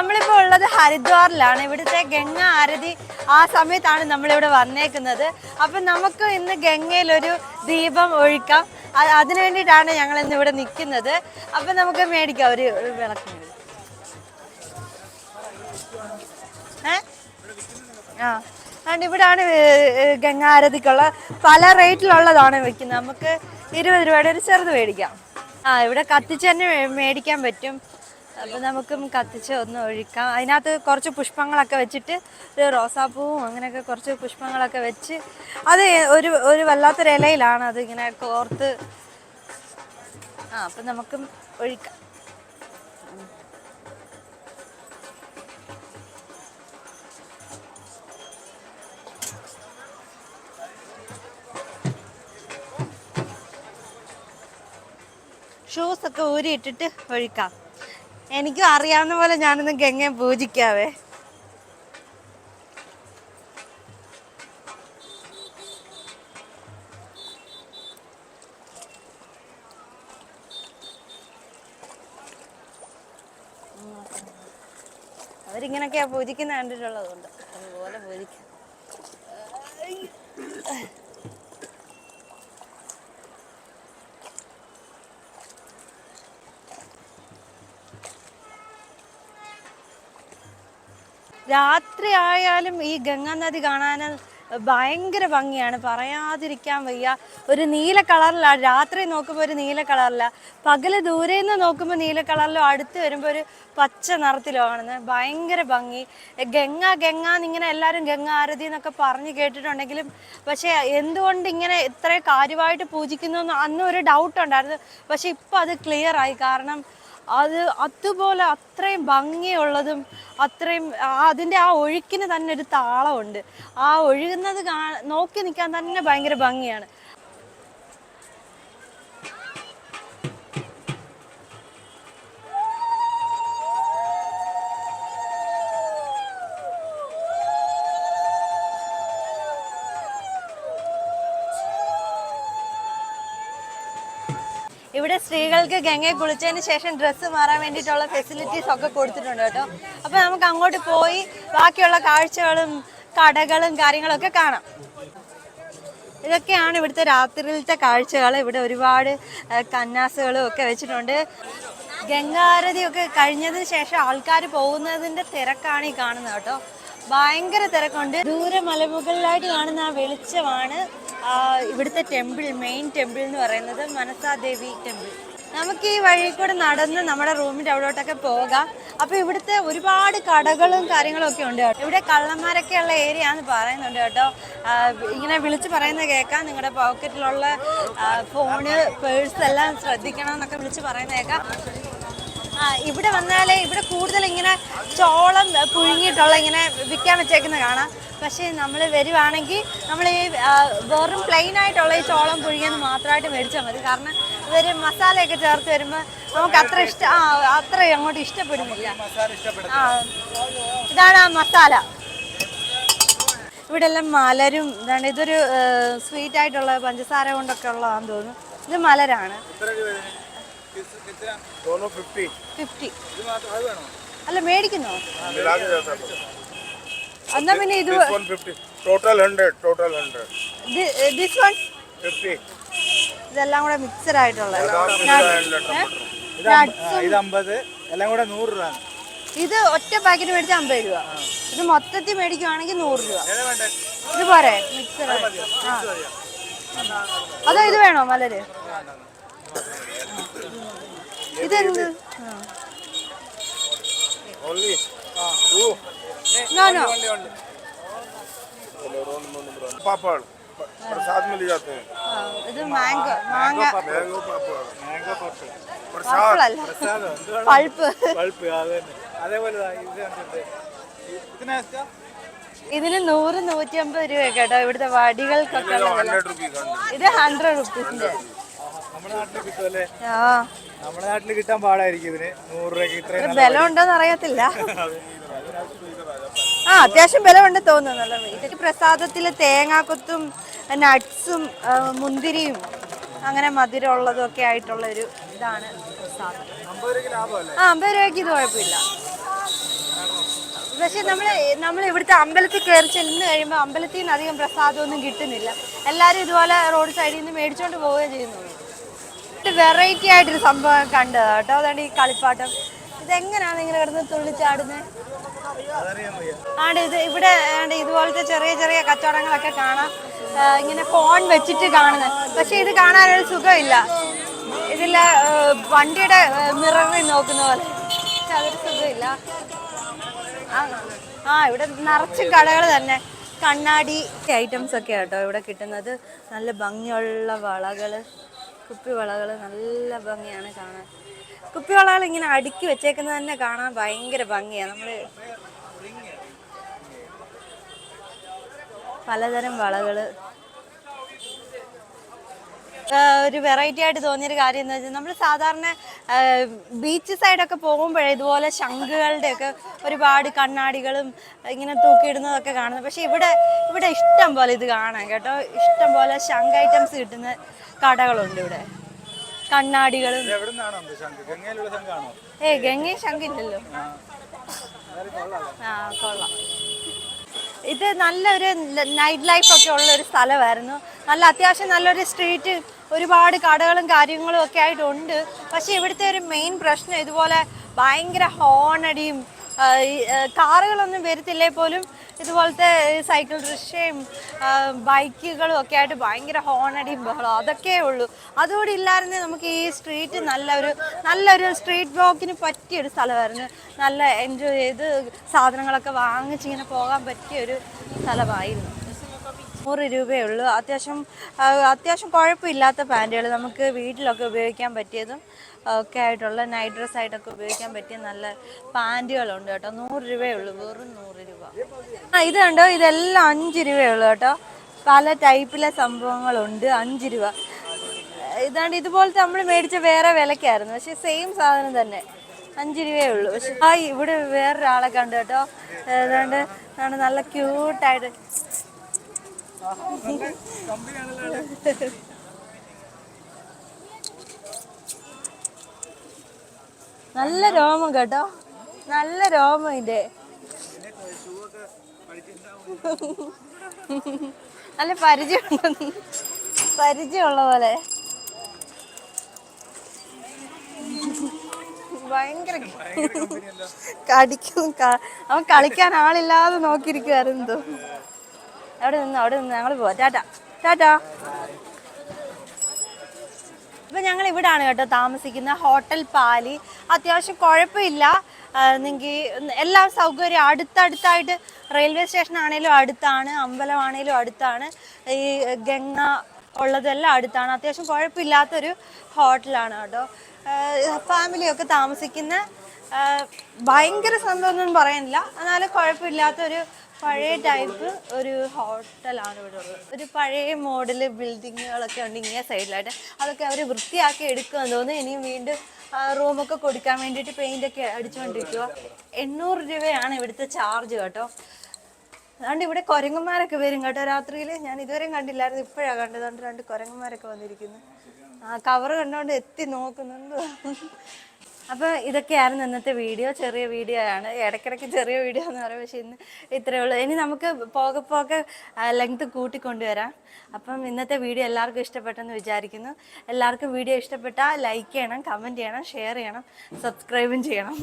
നമ്മളിപ്പോൾ ഉള്ളത് ഹരിദ്വാറിലാണ്. ഇവിടുത്തെ ഗംഗ ആരതി ആ സമയത്താണ് നമ്മളിവിടെ വന്നേക്കുന്നത്. അപ്പം നമുക്ക് ഇന്ന് ഗംഗയിലൊരു ദീപം ഒഴിക്കാം. അതിനു വേണ്ടിയിട്ടാണ് ഞങ്ങൾ ഇന്ന് ഇവിടെ നിൽക്കുന്നത്. അപ്പം നമുക്ക് മേടിക്കാം. ഒരു വിളക്ക്. ഏ? ആ. അതുകൊണ്ട് ഇവിടാണ് ഗംഗാരതിക്കുള്ള പല റേറ്റിലുള്ളതാണ് വെക്കുന്നത്. നമുക്ക് ഇരുപത് രൂപയുടെ ഒരു ചെറുത് മേടിക്കാം. ആ ഇവിടെ കത്തിച്ച് തന്നെ മേടിക്കാൻ പറ്റും. അപ്പം നമുക്കും കത്തിച്ച് ഒന്ന് ഒഴിക്കാം. അതിനകത്ത് കുറച്ച് പുഷ്പങ്ങളൊക്കെ വെച്ചിട്ട് ഒരു റോസാപ്പൂവും അങ്ങനെയൊക്കെ കുറച്ച് പുഷ്പങ്ങളൊക്കെ വെച്ച് അത് ഒരു ഒരു വല്ലാത്തൊരു ഇലയിലാണ് അത് ഇങ്ങനെ കോർത്ത്. ആ അപ്പം നമുക്കും ഒഴിക്കാം. ഷൂസൊക്കെ ഊരിയിട്ടിട്ട് ഒഴിക്കാം. എനിക്കും അറിയാവുന്ന പോലെ ഞാനൊന്ന് ഗംഗയെ പൂജിക്കാവേ. അവരിങ്ങനൊക്കെയാ പൂജിക്കുന്ന കണ്ടിട്ടുള്ളതുകൊണ്ട് അതുപോലെ പൂജിക്കാം. രാത്രി ആയാലും ഈ ഗംഗാ നദി കാണാൻ ഭയങ്കര ഭംഗിയാണ്. പറയാതിരിക്കാൻ വയ്യ. ഒരു നീല കളറിലാണ് രാത്രി നോക്കുമ്പോൾ ഒരു നീല കളറിലാണ് പകൽ ദൂരെ നിന്ന് നോക്കുമ്പോൾ നീല കളറിലോ അടുത്ത് വരുമ്പോൾ ഒരു പച്ച നിറത്തിലോ കാണുന്നത് ഭയങ്കര ഭംഗി. ഗംഗ ഗംഗ എന്നിങ്ങനെ എല്ലാവരും ഗംഗ ആരതി എന്നൊക്കെ പറഞ്ഞ് കേട്ടിട്ടുണ്ടെങ്കിലും പക്ഷേ എന്തുകൊണ്ട് ഇങ്ങനെ ഇത്ര കാര്യമായിട്ട് പൂജിക്കുന്നു എന്ന് അന്ന് ഒരു ഡൗട്ട് ഉണ്ടായിരുന്നു. പക്ഷേ ഇപ്പം അത് ക്ലിയർ ആയി. കാരണം അത് അതുപോലെ അത്രയും ഭംഗിയുള്ളതും അത്രയും അതിന്റെ ആ ഒഴുക്കിന് തന്നെ ഒരു താളമുണ്ട്. ആ ഒഴുകുന്നത് കാ നോക്കി നിൽക്കാൻ തന്നെ ഭയങ്കര ഭംഗിയാണ്. ഇവിടെ സ്ത്രീകൾക്ക് ഗംഗയെ കുളിച്ചതിന് ശേഷം ഡ്രസ്സ് മാറാൻ വേണ്ടിയിട്ടുള്ള ഫെസിലിറ്റീസ് ഒക്കെ കൊടുത്തിട്ടുണ്ട് കേട്ടോ. അപ്പൊ നമുക്ക് അങ്ങോട്ട് പോയി ബാക്കിയുള്ള കാഴ്ചകളും കടകളും കാര്യങ്ങളൊക്കെ കാണാം. ഇതൊക്കെയാണ് ഇവിടുത്തെ രാത്രിയിലത്തെ കാഴ്ചകൾ. ഇവിടെ ഒരുപാട് കന്നാസുകളും ഒക്കെ വെച്ചിട്ടുണ്ട്. ഗംഗാരതി ഒക്കെ കഴിഞ്ഞതിന് ശേഷം ആൾക്കാർ പോകുന്നതിന്റെ തിരക്കാണ് ഈ കാണുന്നത് കേട്ടോ. ഭയങ്കര തിരക്കുണ്ട്. ദൂരെ മലമുകളിലായിട്ട് കാണുന്ന ആ വെളിച്ചമാണ്. ഇവിടുത്തെ ടെമ്പിൾ മെയിൻ ടെമ്പിൾ എന്ന് പറയുന്നത് മനസാദേവി ടെമ്പിൾ നമുക്ക് ഈ വഴി കൂടെ നടന്ന് നമ്മുടെ റൂമിന്റെ അവിടോട്ടൊക്കെ പോകാം. അപ്പൊ ഇവിടുത്തെ ഒരുപാട് കടകളും കാര്യങ്ങളും ഒക്കെ ഉണ്ട് കേട്ടോ. ഇവിടെ കള്ളന്മാരൊക്കെ ഉള്ള ഏരിയ എന്ന് പറയുന്നുണ്ട് കേട്ടോ. ഇങ്ങനെ വിളിച്ച് പറയുന്നത് കേൾക്കാം. നിങ്ങളുടെ പോക്കറ്റിലുള്ള ഫോണ് പേഴ്സ് എല്ലാം ശ്രദ്ധിക്കണം എന്നൊക്കെ വിളിച്ച് പറയുന്നത് കേൾക്കാം. ഇവിടെ വന്നാലേ ഇവിടെ കൂടുതൽ ഇങ്ങനെ ചോളം പുഴുങ്ങിയിട്ടുള്ള ഇങ്ങനെ വിൽക്കാൻ വെച്ചേക്കുന്ന കാണാം. പക്ഷേ നമ്മൾ വരുവാണെങ്കിൽ നമ്മൾ ഈ വെറും പ്ലെയിൻ ആയിട്ടുള്ള ഈ ചോളം പുഴുങ്ങിയത് മാത്രമായിട്ട് മേടിച്ചാൽ മതി. കാരണം ഇവർ മസാലയൊക്കെ ചേർത്ത് വരുമ്പോൾ നമുക്ക് അത്ര ഇഷ്ട ആ അത്ര അങ്ങോട്ട് ഇഷ്ടപ്പെടുന്നില്ല. ആ ഇതാണ് ആ മസാല. ഇവിടെ എല്ലാം മലരും ഇതാണ് ഇതൊരു സ്വീറ്റ് ആയിട്ടുള്ള പഞ്ചസാര കൊണ്ടൊക്കെ ഉള്ളതാണെന്ന് തോന്നുന്നു. ഇത് മലരാണ്. दोनों फिफ्टी ഫിഫ്റ്റി അല്ല മേടിക്കുന്നോ मिला के जाता है എന്നാ പിന്നെ ഇത് this one fifty total hundred total hundred this one fifty ഇതെല്ലാം കൂടെ മിക്സഡ് ആയിട്ടുള്ള ഇത് അമ്പത് എല്ലാം കൂടെ നൂറ് രൂപ ഇത് ഒറ്റ പാക്കറ്റ് മേടിച്ചാൽ അമ്പത് രൂപ ഇത് മൊത്തത്തിൽ മേടിക്കുവാണെങ്കിൽ നൂറ് രൂപ ഇത് പോരെ മിക്സഡ് ആ അതോ ഇത് വേണോ മലര് ഇതെന്ത് only two no no papad prasad में ले जाते हैं ഇത് മാംഗോ മാങ്ങ मैंगो पापड़ മാംഗോ പപ്പ് प्रसाद പാപ്പിളല്ല പൾപ്പ് പൾപ്പ് അത് തന്നെ അതേപോലെ ദാ ഇത് കണ്ടിട്ട് ഇതിനാ ഇഷ്ടം ഇതിന് നൂറ് നൂറ്റി അമ്പത് രൂപ കേട്ടോ ഇവിടുത്തെ വടികൾക്കൊക്കെ ഉള്ള വില हंड्रेड रुपीज हंड्रेड ഇത് ഹൺഡ്രഡ് റുപ്പീസിന്റെ നമ്മുടെ നാട്ടിൽ കിട്ടുമല്ലേ ആ നമ്മുടെ നാട്ടിൽ കിട്ടാൻ പാടായിരിക്കും ഇതിന്. നൂറ് രൂപയ്ക്ക് ഇത്രയും ഇത് ബലം ഉണ്ടോന്ന് അറിയത്തില്ല. ആ അത്യാവശ്യം ബലമുണ്ട് തോന്നുന്നു നല്ല ഇതൊക്കെ പ്രസാദത്തിൽ തേങ്ങാക്കൊത്തും നട്ട്സും മുന്തിരിയും അങ്ങനെ മധുരമുള്ളതും ഒക്കെ ആയിട്ടുള്ള ഒരു ഇതാണ് പ്രസാദം. ആ അമ്പത് രൂപയ്ക്ക് ഇത് കുഴപ്പമില്ല. പക്ഷെ നമ്മൾ നമ്മൾ ഇവിടുത്തെ അമ്പലത്തിൽ കയറി ചെന്ന് കഴിയുമ്പോൾ അമ്പലത്തിൽ നിന്ന് അധികം പ്രസാദമൊന്നും കിട്ടുന്നില്ല. എല്ലാവരും ഇതുപോലെ റോഡ് സൈഡിൽ നിന്ന് മേടിച്ചോണ്ട് പോവുകയും ചെയ്യുന്നുള്ളൂ ഒരു വെറൈറ്റി ആയിട്ടൊരു സംഭവം കണ്ടത് കേട്ടോ. അതാണ് ഈ കളിപ്പാട്ടം. ഇതെങ്ങനെയാണ് നിങ്ങൾ കിടന്ന് തുള്ളിച്ചാടുന്നത് ആണ്ട് ഇത് ഇവിടെ ആണ്ട് ഇതുപോലത്തെ ചെറിയ ചെറിയ കച്ചവടങ്ങളൊക്കെ കാണാം. ഇങ്ങനെ ഫോൺ വെച്ചിട്ട് കാണുന്നത് പക്ഷെ ഇത് കാണാനൊരു സുഖമില്ല. ഇതില്ല വണ്ടിയുടെ മിററിൽ നോക്കുന്ന പോലെ. അതൊരു സുഖമില്ല. ആ, ആ ഇവിടെ നിറച്ചും കടകൾ തന്നെ. കണ്ണാടി ഐറ്റംസ് ഒക്കെ കേട്ടോ ഇവിടെ കിട്ടുന്നത്. നല്ല ഭംഗിയുള്ള വളകൾ കുപ്പി വളകൾ നല്ല ഭംഗിയാണ് കാണാൻ. കുപ്പി വളകൾ ഇങ്ങനെ അടുക്കി വെച്ചേക്കുന്നത് തന്നെ കാണാൻ ഭയങ്കര ഭംഗിയാണ് നമ്മൾ പലതരം വളകൾ ഒരു വെറൈറ്റി ആയിട്ട് തോന്നിയൊരു കാര്യം എന്താ വെച്ചാൽ നമ്മൾ സാധാരണ ബീച്ച് സൈഡൊക്കെ പോകുമ്പോഴേ ഇതുപോലെ ശംഖുകളുടെയൊക്കെ ഒരുപാട് കണ്ണാടികളും ഇങ്ങനെ തൂക്കിയിടുന്നതൊക്കെ കാണുന്നത്. പക്ഷേ ഇവിടെ ഇവിടെ ഇഷ്ടം പോലെ ഇത് കാണാം കേട്ടോ. ഇഷ്ടം പോലെ ശംഖ് ഐറ്റംസ് കിട്ടുന്ന കടകളുണ്ട് ഇവിടെ. കണ്ണാടികളും. ഇത് എവിടെ നിന്നാണോ ഗംഗയിലുള്ള ശംഖാണോ? ഏയ് ഗംഗയും ശംഖില്ലല്ലോ. ആ കൊള്ളാം. ഇത് നല്ലൊരു നൈറ്റ് ലൈഫ് ഒക്കെ ഉള്ള ഒരു സ്ഥലമായിരുന്നു. നല്ല അത്യാവശ്യം നല്ലൊരു സ്ട്രീറ്റ് ഒരുപാട് കടകളും കാര്യങ്ങളും ഒക്കെ ആയിട്ടുണ്ട്. പക്ഷേ ഇവിടുത്തെ ഒരു മെയിൻ പ്രശ്നം ഇതുപോലെ ഭയങ്കര ഹോണടിയും കാറുകളൊന്നും വരത്തില്ലേ പോലും? ഇതുപോലത്തെ സൈക്കിൾ റിക്ഷയും ബൈക്കുകളും ഒക്കെ ആയിട്ട് ഭയങ്കര ഹോണടിയും ബഹളം അതൊക്കെ ഉള്ളൂ. അതുകൂടി ഇല്ലായിരുന്നേ നമുക്ക് ഈ സ്ട്രീറ്റ് നല്ലൊരു നല്ലൊരു സ്ട്രീറ്റ് വോക്കിന് പറ്റിയൊരു സ്ഥലമായിരുന്നു. നല്ല എൻജോയ് ചെയ്ത് സാധനങ്ങളൊക്കെ വാങ്ങിച്ച് ഇങ്ങനെ പോകാൻ പറ്റിയൊരു സ്ഥലമായിരുന്നു. നൂറ് രൂപയേ ഉള്ളൂ അത്യാവശ്യം അത്യാവശ്യം കുഴപ്പമില്ലാത്ത പാന്റുകൾ നമുക്ക് വീട്ടിലൊക്കെ ഉപയോഗിക്കാൻ പറ്റിയതും ഒക്കെ ആയിട്ടുള്ള നൈറ്റ് ഡ്രസ് ആയിട്ടൊക്കെ ഉപയോഗിക്കാൻ പറ്റിയ നല്ല പാന്റുകളുണ്ട് കേട്ടോ. നൂറ് രൂപയേ ഉള്ളൂ വെറും നൂറ് രൂപ. ആ ഇത് കണ്ടോ? ഇതെല്ലാം അഞ്ച് രൂപയേ ഉള്ളൂ കേട്ടോ. പല ടൈപ്പിലെ സംഭവങ്ങളുണ്ട് അഞ്ച് രൂപ. ഇതാണ്ട് ഇതുപോലത്തെ നമ്മൾ മേടിച്ച വേറെ വിലക്കായിരുന്നു പക്ഷെ സെയിം സാധനം തന്നെ. അഞ്ച് രൂപയേ ഉള്ളൂ പക്ഷെ ആ ഇവിടെ വേറൊരാളെ കണ്ടു കേട്ടോ. ഏതാണ്ട് നല്ല ക്യൂട്ടായിട്ട് നല്ല രോമം കേട്ടോ. നല്ല രോമം ഇതിന്റെ. നല്ല പരിചയം പരിചയമുള്ള പോലെ. ഭയങ്കര കടിക്കും അവൻ കളിക്കാൻ ആളില്ലാതെ നോക്കിയിരിക്കുവായിരുന്നു അവിടെ നിന്ന് അവിടെ നിന്ന് ഞങ്ങൾ പോവാം. ടാറ്റാ ടാറ്റാ. ഇപ്പം ഞങ്ങൾ ഇവിടാണ് കേട്ടോ താമസിക്കുന്ന ഹോട്ടൽ പാലി. അത്യാവശ്യം കുഴപ്പമില്ല. നിങ്ങൾക്ക് എല്ലാ സൗകര്യം അടുത്തടുത്തായിട്ട് റെയിൽവേ സ്റ്റേഷൻ അടുത്താണ് അമ്പലമാണേലും അടുത്താണ്. ഈ ഗംഗ ഉള്ളതെല്ലാം അടുത്താണ്. അത്യാവശ്യം കുഴപ്പമില്ലാത്തൊരു ഹോട്ടലാണ് കേട്ടോ. ഫാമിലിയൊക്കെ താമസിക്കുന്ന ഭയങ്കര സംഭവമൊന്നും പറയാനില്ല. എന്നാലും കുഴപ്പമില്ലാത്തൊരു പഴയ ടൈപ്പ് ഒരു ഹോട്ടലാണ് ഇവിടെ ഉള്ളത്. ഒരു പഴയ മോഡൽ ബിൽഡിങ്ങുകളൊക്കെ ഉണ്ട് ഇങ്ങനെ സൈഡിലായിട്ട് അതൊക്കെ അവർ വൃത്തിയാക്കി എടുക്കുമെന്ന് തോന്നുന്നു. ഇനിയും വീണ്ടും റൂമൊക്കെ കൊടുക്കാൻ വേണ്ടിയിട്ട് പെയിന്റ് ഒക്കെ അടിച്ചുകൊണ്ടിരിക്കുക എണ്ണൂറ് രൂപയാണ് ഇവിടുത്തെ ചാർജ് കേട്ടോ. അതുകൊണ്ട് ഇവിടെ കുരങ്ങന്മാരൊക്കെ വരും കേട്ടോ. രാത്രിയിൽ ഞാൻ ഇതുവരെയും കണ്ടില്ലായിരുന്നു. ഇപ്പോഴാണ് കണ്ടത്. അതുകൊണ്ട് രണ്ട് കുരങ്ങന്മാരൊക്കെ വന്നിരിക്കുന്നു. ആ കവർ കണ്ടുകൊണ്ട് എത്തി നോക്കുന്നുണ്ട് അപ്പോൾ ഇതൊക്കെയായിരുന്നു ഇന്നത്തെ വീഡിയോ. ചെറിയ വീഡിയോ ആണ്. ഇടയ്ക്കിടയ്ക്ക് ചെറിയ വീഡിയോ എന്ന് പറയും. പക്ഷേ ഇന്ന് ഇത്രയേ ഉള്ളൂ. ഇനി നമുക്ക് പോകെ പോകെ ലെങ്ത് കൂട്ടിക്കൊണ്ടുവരാം. അപ്പം ഇന്നത്തെ വീഡിയോ എല്ലാവർക്കും ഇഷ്ടപ്പെട്ടെന്ന് വിചാരിക്കുന്നു. എല്ലാവർക്കും വീഡിയോ ഇഷ്ടപ്പെട്ടാൽ ലൈക്ക് ചെയ്യണം കമന്റ് ചെയ്യണം ഷെയർ ചെയ്യണം സബ്സ്ക്രൈബും ചെയ്യണം.